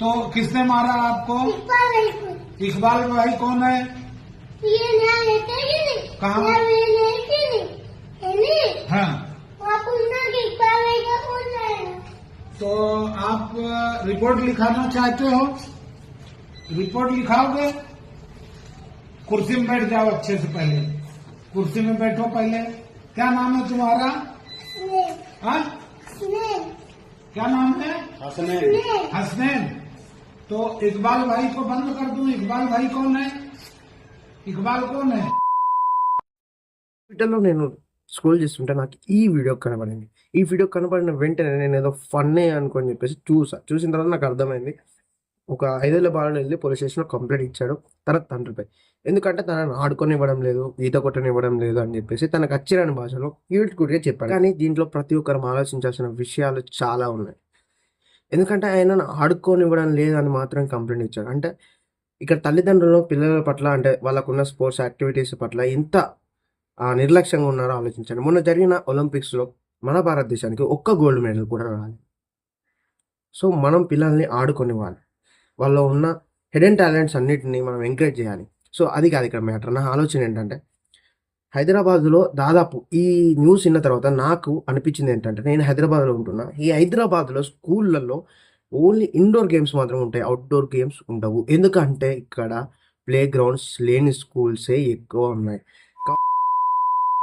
तो किसने मारा आपको? इकबाल कोई। इकबाल भाई कौन है? ये लेते नहीं। कहाँ? लेते नहीं नहीं। हाँ वहाँ पूछना इकबाल भाई का कौन तो आप रिपोर्ट लिखाना चाहते हो? रिपोर्ट लिखाओगे? कुर्सी में बैठ जाओ अच्छे से पहले। कुर्सी में बैठो पहले। क्या नाम है तुम्हारा? हाँ? क्या नाम है? हसनैन। हसनैन। तो इकबाल भाई को बंद कर दूं इकबाल भाई कौन है इकबाल कौन है ట్విట్టర్లో నేను స్క్రోల్ చేస్తుంటే నాకు ఈ వీడియో కనబడింది ఈ వీడియో కనబడిన వెంటనే నేను ఏదో ఫన్నే అనుకొని చెప్పేసి చూసా చూసిన తర్వాత నాకు అర్థమైంది ఒక ఐదేళ్ల బాలను వెళ్ళి పోలీస్ స్టేషన్లో కంప్లైంట్ ఇచ్చాడు తన తండ్రిపై ఎందుకంటే తనను ఆడుకొనివ్వడం లేదు ఈత కొట్టనివ్వడం లేదు అని చెప్పేసి తనకు వచ్చిరాని భాషలో క్యూట్గా చెప్పాడు కానీ దీంట్లో ప్రతి ఒక్కరు ఆలోచించాల్సిన విషయాలు చాలా ఉన్నాయి ఎందుకంటే ఆయన ఆడుకోనివ్వడం లేదని మాత్రం కంప్లైంట్ ఇచ్చాడు. అంటే ఇక్కడ తల్లిదండ్రులు పిల్లల పట్ల అంటే వాళ్ళకున్న స్పోర్ట్స్ యాక్టివిటీస్ పట్ల ఎంత నిర్లక్ష్యంగా ఉన్నారో ఆలోచించండి. మొన్న జరిగిన ఒలింపిక్స్లో మన భారతదేశానికి ఒక్క గోల్డ్ మెడల్ కూడా రాలి సో మనం పిల్లల్ని ఆడుకొనివ్వాలి. వాళ్ళలో ఉన్న హిడెన్ టాలెంట్స్ అన్నిటిని మనం ఎంకరేజ్ చేయాలి. సో అది కాదు ఇక్కడ మ్యాటర్. నా ఆలోచన ఏంటంటే హైదరాబాద్లో దాదాపు ఈ న్యూస్ విన్న తర్వాత నాకు అనిపించింది ఏంటంటే నేను హైదరాబాద్లో ఉంటున్నా. ఈ హైదరాబాద్లో స్కూళ్ళల్లో ఓన్లీ ఇండోర్ గేమ్స్ మాత్రం ఉంటాయి. అవుట్డోర్ గేమ్స్ ఉండవు. ఎందుకంటే ఇక్కడ ప్లే గ్రౌండ్స్ లేని స్కూల్సే ఎక్కువ ఉన్నాయి.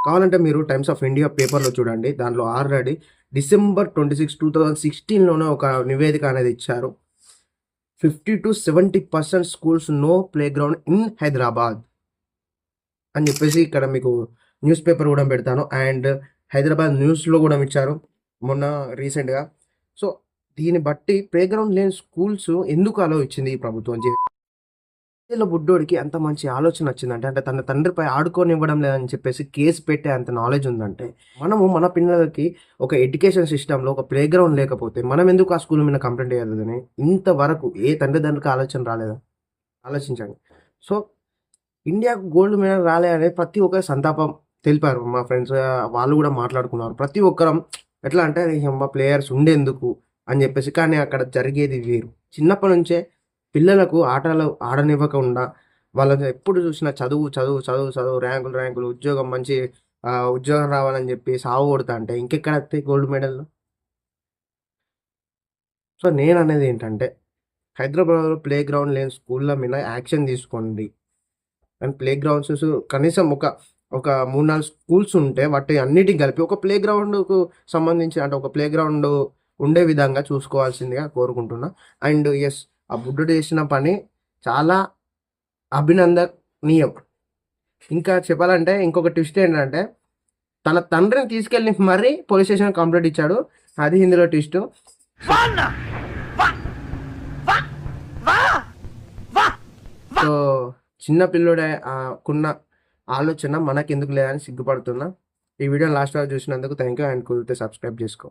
కావాలంటే మీరు టైమ్స్ ఆఫ్ ఇండియా పేపర్లో చూడండి. దాంట్లో already December twenty six two thousand సిక్స్టీన్లోనే ఒక నివేదిక అనేది ఇచ్చారు. Fifty to seventy percent schools no play ground in Hyderabad. అని చెప్పేసి ఇక్కడ మీకు న్యూస్ పేపర్ కూడా పెడతాను. అండ్ హైదరాబాద్ న్యూస్లో కూడా ఇచ్చారు మొన్న రీసెంట్గా సో దీన్ని బట్టి ప్లే గ్రౌండ్ లేని స్కూల్స్ ఎందుకు అలో ఇచ్చింది ఈ ప్రభుత్వం అని చెప్పి. బుడ్డోడికి అంత మంచి ఆలోచన వచ్చిందంటే అంటే తన తండ్రిపై ఆడుకోనివ్వడం లేదని చెప్పేసి కేసు పెట్టే అంత నాలెడ్జ్ ఉందంటే మనము మన పిల్లలకి ఒక ఎడ్యుకేషన్ సిస్టంలో ఒక ప్లే గ్రౌండ్ లేకపోతే మనం ఎందుకు ఆ స్కూల్ మీద కంప్లైంట్ చేయలేదని ఇంతవరకు ఏ తండ్రిదండ్రులకు ఆలోచన రాలేదా? ఆలోచించండి. సో ఇండియాకు గోల్డ్ మెడల్ రాలే అనేది ప్రతి ఒక్కరు సంతాపం. తెలిపారు మా ఫ్రెండ్స్ వాళ్ళు కూడా మాట్లాడుకున్నారు. ప్రతి ఒక్కరం ఎట్లా అంటే మా ప్లేయర్స్ ఉండేందుకు అని చెప్పేసి. కానీ అక్కడ జరిగేది వేరు. చిన్నప్పటి నుంచే పిల్లలకు ఆటలు ఆడనివ్వకుండా వాళ్ళని ఎప్పుడు చూసినా చదువు చదువు చదువు చదువు ర్యాంకులు ర్యాంకులు ఉద్యోగం మంచి ఉద్యోగం రావాలని చెప్పి సాగు కొడతా అంటే ఇంకెక్కడ వస్తాయి గోల్డ్ మెడల్? సో నేను అనేది ఏంటంటే హైదరాబాద్లో ప్లే గ్రౌండ్ లేని స్కూళ్ళ మీద యాక్షన్ తీసుకోండి. అండ్ ప్లే గ్రౌండ్స్ కనీసం ఒక ఒక మూడు నాలుగు స్కూల్స్ ఉంటే వాటి అన్నిటికి కలిపి ఒక ప్లే గ్రౌండ్కు సంబంధించి అంటే ఒక ప్లే గ్రౌండ్ ఉండే విధంగా చూసుకోవాల్సిందిగా కోరుకుంటున్నా. అండ్ ఎస్ ఆ బుడ్డు చేసిన పని చాలా అభినందనీయం. ఇంకా చెప్పాలంటే ఇంకొక ట్విస్ట్ ఏంటంటే తన తండ్రిని తీసుకెళ్ళి మరీ పోలీస్ స్టేషన్ కంప్లైంట్ ఇచ్చాడు. అది హిందీలో ట్విస్ట్ సో చిన్న పిల్లోడే కున్న ఆలోచన మనకెందుకు లేదని సిగ్గుపడుతున్నా. ఈ వీడియో లాస్ట్ వరకు చూసినందుకు థ్యాంక్ యూ అండ్ కుదిరితే సబ్స్క్రైబ్ చేసుకో.